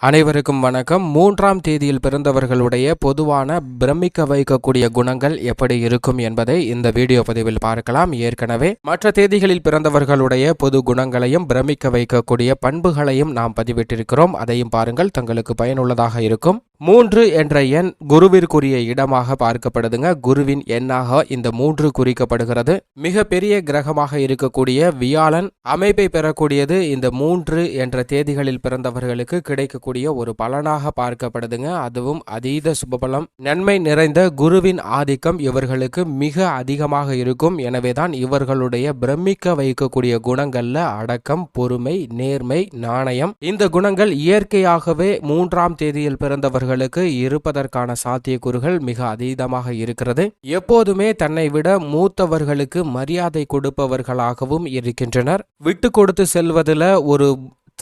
அனைவருக்கும் வணக்கம். மூன்றாம் தேதியில் பிறந்தவர்களுடைய பொதுவான பிரமிக்க வைக்கக்கூடிய குணங்கள் எப்படி இருக்கும் என்பதை இந்த வீடியோ பதிவில் பார்க்கலாம். ஏற்கனவே மற்ற தேதிகளில் பிறந்தவர்களுடைய பொது குணங்களையும் பிரமிக்க வைக்கக்கூடிய பண்புகளையும் நாம் பதிவிட்டிருக்கிறோம். அதையும் பாருங்கள். தங்களுக்கு பயனுள்ளதாக இருக்கும். மூன்று என்ற எண் குருவிற்குரிய இடமாக பார்க்கப்படுதுங்க. குருவின் எண்ணாக இந்த மூன்று குறிக்கப்படுகிறது. மிக பெரிய கிரகமாக இருக்கக்கூடிய வியாழன் அமைப்பை பெறக்கூடியது இந்த மூன்று என்ற தேதிகளில் பிறந்தவர்களுக்கு கிடைக்கக்கூடிய ஒரு பலனாக பார்க்கப்படுதுங்க. அதுவும் அதீத சுபபலம். நன்மை நிறைந்த குருவின் ஆதிக்கம் இவர்களுக்கு மிக அதிகமாக இருக்கும். எனவேதான் இவர்களுடைய பிரமிக்க வைக்கக்கூடிய குணங்கள்ல அடக்கம் பொறுமை நேர்மை நாணயம். இந்த குணங்கள் இயற்கையாகவே மூன்றாம் தேதியில் பிறந்தவர்கள் பிறந்தவர்களுக்கு இருப்பதற்கான சாத்தியக்கூறுகள் மிக அதீதமாக இருக்கிறது. எப்போதுமே தன்னை விட மூத்தவர்களுக்கு மரியாதை கொடுப்பவர்களாகவும் இருக்கின்றனர். விட்டு கொடுத்து செல்வதில் ஒரு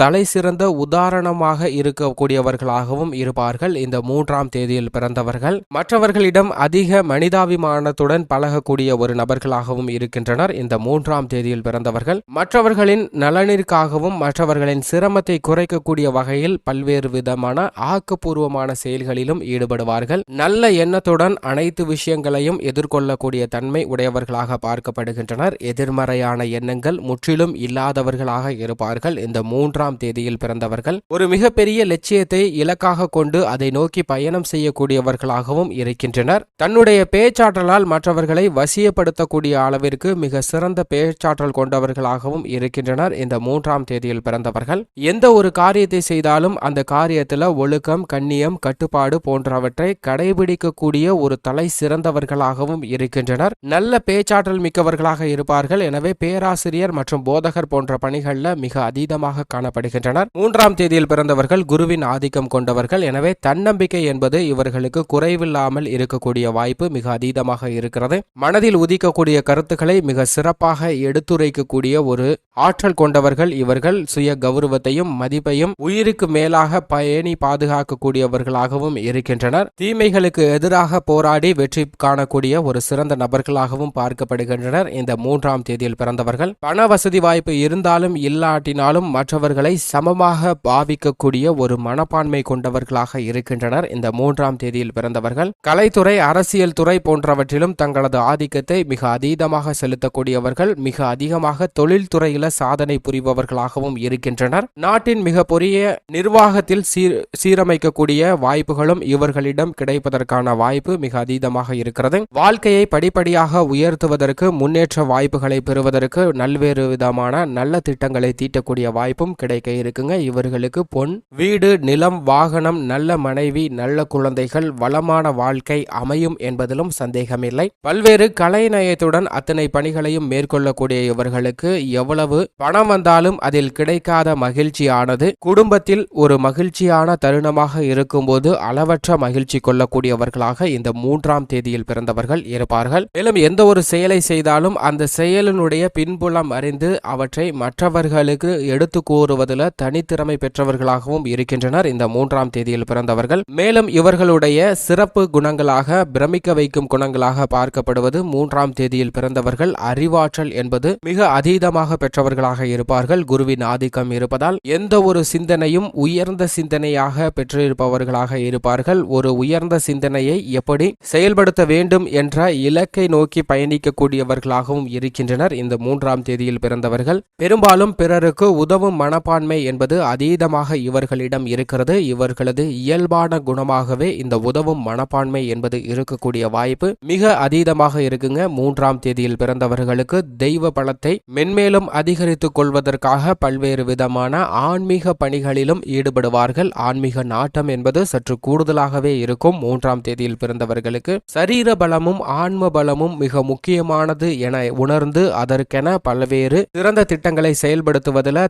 தலை சிறந்த உதாரணமாக இருக்கக்கூடியவர்களாகவும் இருப்பார்கள். இந்த மூன்றாம் தேதியில் பிறந்தவர்கள். மற்றவர்களிடம் அதிக மனிதாபிமானத்துடன் பழகக்கூடிய ஒரு நபர்களாகவும் இருக்கின்றனர். இந்த மூன்றாம் தேதியில் பிறந்தவர்கள். மற்றவர்களின் நலனிற்காகவும் மற்றவர்களின் சிரமத்தை குறைக்கக்கூடிய வகையில் பல்வேறு விதமான ஆக்கப்பூர்வமான செயல்களிலும் ஈடுபடுவார்கள். நல்ல எண்ணத்துடன் அனைத்து விஷயங்களையும் எதிர்கொள்ளக்கூடிய தன்மை உடையவர்களாக பார்க்கப்படுகின்றனர். எதிர்மறையான எண்ணங்கள் முற்றிலும் இல்லாதவர்களாக இருப்பார்கள். இந்த மூன்றாம் தேதியில் பிறந்தவர்கள் ஒரு மிகப்பெரிய லட்சியத்தை இலக்காக கொண்டு அதை நோக்கி பயணம் செய்யக்கூடியவர்களாகவும் இருக்கின்றனர். தன்னுடைய பேச்சாற்றலால் மற்றவர்களை வசியப்படுத்தக்கூடிய அளவிற்கு மிக சிறந்த பேச்சாற்றல் கொண்டவர்களாகவும் இருக்கின்றனர் இந்த மூன்றாம் தேதியில் பிறந்தவர்கள். எந்த ஒரு காரியத்தை செய்தாலும் அந்த காரியத்தில் ஒழுக்கம் கண்ணியம் கட்டுப்பாடு போன்றவற்றை கடைபிடிக்கக்கூடிய ஒரு தலை சிறந்தவர்களாகவும் இருக்கின்றனர். நல்ல பேச்சாற்றல் மிக்கவர்களாக இருப்பார்கள். எனவே பேராசிரியர் மற்றும் போதகர் போன்ற பணிகளில் மிக அதீதமாக காணப்படும் காணப்படுகின்றனர். மூன்றாம் தேதியில் பிறந்தவர்கள் குருவின் ஆதிக்கம் கொண்டவர்கள். எனவே தன்னம்பிக்கை என்பது இவர்களுக்கு குறைவில்லாமல் இருக்கக்கூடிய வாய்ப்பு மிக அதீதமாக இருக்கிறது. மனதில் உதிக்கக்கூடிய கருத்துக்களை மிக சிறப்பாக எடுத்துரைக்கக்கூடிய ஒரு ஆற்றல் கொண்டவர்கள் இவர்கள். சுய கௌரவத்தையும் மதிப்பையும் உயிருக்கு மேலாக பயணி பாதுகாக்கக்கூடியவர்களாகவும் இருக்கின்றனர். தீமைகளுக்கு எதிராக போராடி வெற்றி காணக்கூடிய ஒரு சிறந்த நபர்களாகவும் பார்க்கப்படுகின்றனர். இந்த மூன்றாம் தேதியில் பிறந்தவர்கள். பண வசதி வாய்ப்பு இருந்தாலும் இல்லாட்டினாலும் மற்றவர்களை சமமாக பாவிக்கக்கூடிய ஒரு மனப்பான்மை கொண்டவர்களாக இருக்கின்றனர். இந்த மூன்றாம் தேதியில் பிறந்தவர்கள் கலைத்துறை அரசியல் துறை போன்றவற்றிலும் தங்களது ஆதிக்கத்தை மிக அதீதமாக செலுத்தக்கூடியவர்கள் மிக அதிகமாக தொழில்துறையில சாதனை புரிபவர்களாகவும் இருக்கின்றனர். நாட்டின் மிக பெரிய நிர்வாகத்தில் சீர் சீரமைக்கக்கூடிய வாய்ப்புகளும் இவர்களிடம் கிடைப்பதற்கான வாய்ப்பு மிக அதீதமாக இருக்கிறது. வாழ்க்கையை படிப்படியாக உயர்த்துவதற்கு முன்னேற்ற வாய்ப்புகளை பெறுவதற்கு நல்வேறு விதமான நல்ல திட்டங்களை தீட்டக்கூடிய வாய்ப்பும் கிடைக்க இருக்குங்க. இவர்களுக்கு பொன் வீடு நிலம் வாகனம் நல்ல மனைவி நல்ல குழந்தைகள் வளமான வாழ்க்கை அமையும் என்பதிலும் சந்தேகமில்லை. பல்வேறு கலைநயத்துடன் அத்தனை பணிகளையும் மேற்கொள்ளக்கூடிய இவர்களுக்கு எவ்வளவு பணம் வந்தாலும் அதில் கிடைக்காத மகிழ்ச்சியானது. குடும்பத்தில் ஒரு மகிழ்ச்சியான தருணமாக இருக்கும்போது அளவற்ற மகிழ்ச்சி கொள்ளக்கூடியவர்களாக இந்த மூன்றாம் தேதியில் பிறந்தவர்கள் இருப்பார்கள். மேலும் எந்த ஒரு செயலை செய்தாலும் அந்த செயலினுடைய பின்புலம் அறிந்து அவற்றை மற்றவர்களுக்கு எடுத்து கூறுவதில் தனித்திறமை பெற்றவர்களாகவும் இருக்கின்றனர். இந்த மூன்றாம் தேதியில் பிறந்தவர்கள் மேலும் இவர்களுடைய சிறப்பு குணங்களாக பிரமிக்க வைக்கும் குணங்களாக பார்க்கப்படுவது மூன்றாம் தேதியில் பிறந்தவர்கள். அறிவாற்றல் என்பது மிக அதீதமாக பெற்றவர்களாக இருப்பார்கள். குருவின் ஆதிக்கம் இருப்பதால் எந்த ஒரு சிந்தனையும் உயர்ந்த சிந்தனையாக பெற்றிருப்பவர்களாக இருப்பார்கள். ஒரு உயர்ந்த சிந்தனையை எப்படி செயல்படுத்த வேண்டும் என்ற இலக்கை நோக்கி பயணிக்கக்கூடியவர்களாகவும் இருக்கின்றனர். இந்த மூன்றாம் தேதியில் பிறந்தவர்கள் பெரும்பாலும் பிறருக்கு உதவும் மனப்பான்மை என்பது அதீதமாக இவர்களிடம் இருக்கிறது. இவர்களது இயல்பான குணமாகவே இந்த உதவும் மனப்பான்மை என்பது இருக்கக்கூடிய வாய்ப்பு மிக அதீதமாக இருக்குங்க. மூன்றாம் தேதியில் பிறந்தவர்களுக்கு தெய்வ பலத்தை மென்மேலும் அதிகரித்துக் கொள்வதற்காக பல்வேறு விதமான ஆன்மீக பணிகளிலும் ஈடுபடுவார்கள். ஆன்மீக நாட்டம் என்பது சற்று கூடுதலாகவே இருக்கும். மூன்றாம் தேதியில் பிறந்தவர்களுக்கு சரீர பலமும் ஆன்ம பலமும் மிக முக்கியமானது என உணர்ந்து அதற்கென பல்வேறு சிறந்த திட்டங்களை செயல்படுத்துவதில்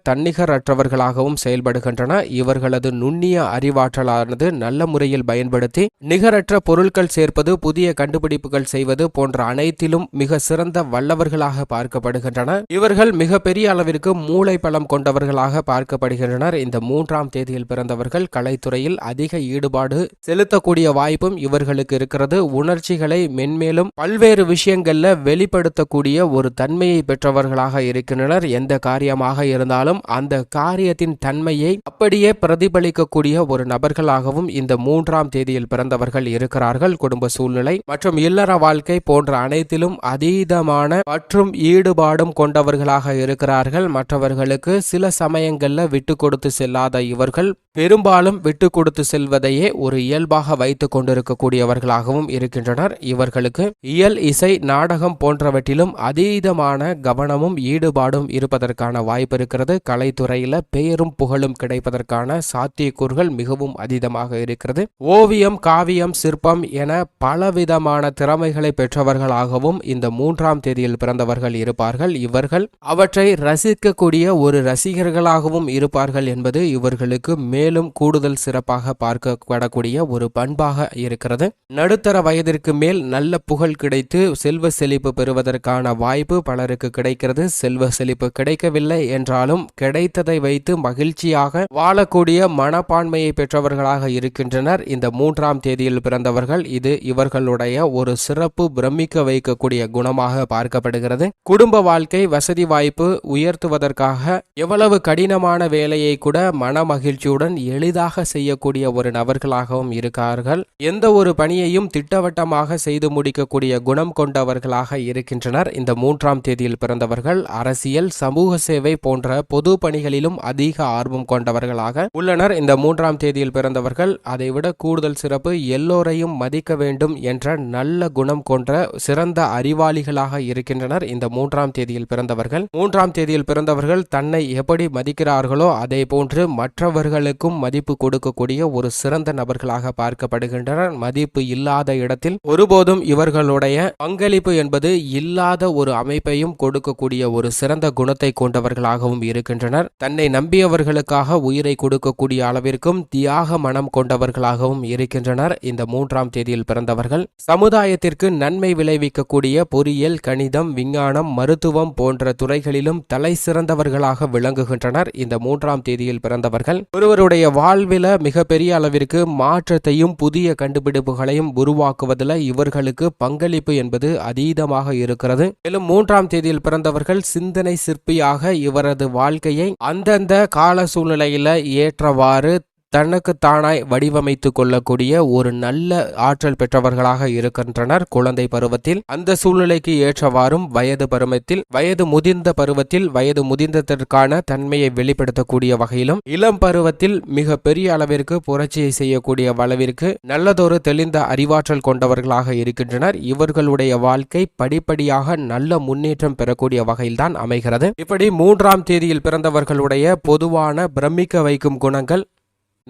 தன்னிகரற்றவர்களாகவும் செயல்படுகின்றன. இவர்களது நுண்ணிய அறிவாற்றலானது நல்ல முறையில் பயன்படுத்தி நிகரற்ற பொருட்கள் சேர்ப்பது புதிய கண்டுபிடிப்புகள் செய்வது போன்ற அனைத்திலும் மிக சிறந்த வல்லவர்களாக பார்க்கப்படுகின்றன. இவர்கள் மிக பெரிய அளவிற்கு மூளை பலம் கொண்டவர்களாக பார்க்கப்படுகின்றனர். இந்த மூன்றாம் தேதியில் பிறந்தவர்கள் கலைத்துறையில் அதிக ஈடுபாடு செலுத்தக்கூடிய வாய்ப்பும் இவர்களுக்கு இருக்கிறது. உணர்ச்சிகளை மென்மேலும் பல்வேறு விஷயங்கள்ல வெளிப்படுத்தக்கூடிய ஒரு தன்மையை பெற்றவர்களாக இருக்கின்றனர். எந்த காரியமாக இருந்தாலும் அந்த காரியத்தின் தன்மையை அப்படியே பிரதிபலிக்கக்கூடிய ஒரு நபர்களாகவும் இந்த மூன்றாம் தேதியில் பிறந்தவர்கள் இருக்கிறார்கள். குடும்ப சூழ்நிலை மற்றும் இல்லற வாழ்க்கை போன்ற அனைத்திலும் அதீதமான மற்றும் ஈடுபாடும் கொண்டவர்களாக இருக்கிறார்கள். மற்றவர்களுக்கு சில சமயங்களில் விட்டு கொடுத்து செல்லாத இவர்கள் பெரும்பாலும் விட்டு கொடுத்து செல்வதையே ஒரு இயல்பாக வைத்துக் கொண்டிருக்கக்கூடியவர்களாகவும் இருக்கின்றனர். இவர்களுக்கு இயல் இசை நாடகம் போன்றவற்றிலும் அதீதமான கவனமும் ஈடுபாடும் இருப்பதற்கான வாய்ப்பு இருக்கிறது. கலைத்துறையில் பெயரும் புகழும் கிடைப்பதற்கான சாத்தியக்கூறுகள் மிகவும் அதீதமாக இருக்கிறது. ஓவியம் காவியம் சிற்பம் என பலவிதமான திறமைகளை பெற்றவர்களாகவும் இந்த மூன்றாம் தேதியில் பிறந்தவர்கள் இருப்பார்கள். இவர்கள் அவற்றை ரசிக்கக்கூடிய ஒரு ரசிகர்களாகவும் இருப்பார்கள் என்பது இவர்களுக்கு மேலும் கூடுதல் சிறப்பாக பார்க்கப்படக்கூடிய ஒரு பண்பாக இருக்கிறது. நடுத்தர வயதிற்கு மேல் நல்ல புகழ் கிடைத்து செல்வ செழிப்பு பெறுவதற்கான வாய்ப்பு பலருக்கு கிடைக்கிறது. செல்வ செழிப்பு கிடைக்கவில்லை என்றாலும் கிடைத்ததை வைத்து மகிழ்ச்சியாக வாழக்கூடிய மனப்பான்மையை பெற்றவர்களாக இருக்கின்றனர். இந்த மூன்றாம் தேதியில் பிறந்தவர்கள் இது இவர்களுடைய ஒரு சிறப்பு பிரமிக்க வைக்கக்கூடிய குணமாக பார்க்கப்படுகிறது. குடும்ப வாழ்க்கை வசதி வாய்ப்பு உயர்த்துவதற்காக எவ்வளவு கடினமான வேலையை கூட மன மகிழ்ச்சியுடன் எளிதாக செய்யக்கூடிய ஒரு நபர்களாகவும் இருக்கார்கள். எந்த ஒரு பணியையும் திட்டவட்டமாக செய்து முடிக்கக்கூடிய குணம் கொண்டவர்களாக இருக்கின்றனர். இந்த மூன்றாம் தேதியில் பிறந்தவர்கள் அரசியல் சமூக சேவை போன்ற பொது பணிகளிலும் அதிக ஆர்வம் கொண்டவர்களாக உள்ளனர். இந்த மூன்றாம் தேதியில் பிறந்தவர்கள் அதைவிட கூடுதல் சிறப்பு எல்லோரையும் மதிக்க வேண்டும் என்ற நல்ல குணம் கொண்ட சிறந்த அறிவாளிகளாக இருக்கின்றனர். இந்த மூன்றாம் தேதியில் பிறந்தவர்கள் மூன்றாம் தேதியில் பிறந்தவர்கள் தன்னை எப்படி மதிக்கிறார்களோ அதே போன்று மற்றவர்களுக்கும் மதிப்பு கொடுக்கக்கூடிய ஒரு சிறந்த நபர்களாக பார்க்கப்படுகின்றனர். மதிப்பு இல்லாத இடத்தில் ஒருபோதும் இவர்களுடைய பங்களிப்பு என்பது இல்லாத ஒரு அமைப்பையும் கொடுக்கக்கூடிய ஒரு சிறந்த குணத்தை கொண்டவர்களாகவும் இருக்கின்றனர். தன்னை நம்பியவர்களுக்காக உயிரை கொடுக்கக்கூடிய அளவிற்கும் தியாக மனம் கொண்டவர்களாகவும் இருக்கின்றனர். இந்த மூன்றாம் தேதியில் பிறந்தவர்கள் சமுதாயத்திற்கு நன்மை விளைவிக்கக்கூடிய பொறியியல் கணிதம் விஞ்ஞானம் மருத்துவம் போன்ற துறைகளிலும் தலை சிறந்தவர்களாக விளங்குகின்றனர். இந்த மூன்றாம் தேதியில் பிறந்தவர்கள் ஒருவருடைய வாழ்வில மிகப்பெரிய அளவிற்கு மாற்றத்தையும் புதிய கண்டுபிடிப்புகளையும் உருவாக்குவதில் இவர்களுக்கு பங்களிப்பு என்பது அதீதமாக இருக்கிறது. மேலும் மூன்றாம் தேதியில் பிறந்தவர்கள் சிந்தனை சிற்பியாக இவரது வாழ்க்கையை அந்தந்த கால சூழ்நிலையில் ஏற்றவாறு தனக்கு தானாய் வடிவமைத்து கொள்ளக்கூடிய ஒரு நல்ல ஆற்றல் பெற்றவர்களாக இருக்கின்றனர் குழந்தை பருவத்தில். அந்த சூழ்நிலைக்கு ஏற்றவாறும் வயது பருவத்தில் வயது முதிர்ந்த பருவத்தில் வயது முதிர்ந்ததற்கான தன்மையை வெளிப்படுத்தக்கூடிய வகையிலும் இளம் பருவத்தில் மிக பெரிய அளவிற்கு புரட்சியை செய்யக்கூடிய அளவிற்கு நல்லதொரு தெளிந்த அறிவாற்றல் கொண்டவர்களாக இருக்கின்றனர். இவர்களுடைய வாழ்க்கை படிப்படியாக நல்ல முன்னேற்றம் பெறக்கூடிய வகையில்தான் அமைகிறது. இப்படி மூன்றாம் தேதியில் பிறந்தவர்களுடைய பொதுவான பிரமிக்க வைக்கும் குணங்கள்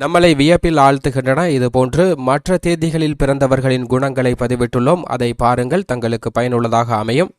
நம்மளை வியப்பில் ஆழ்த்துகின்றன. இதுபோன்று மற்ற தேதிகளில் பிறந்தவர்களின் குணங்களை பதிவிட்டுள்ளோம். அதை பாருங்கள். தங்களுக்கு பயனுள்ளதாக அமையும்.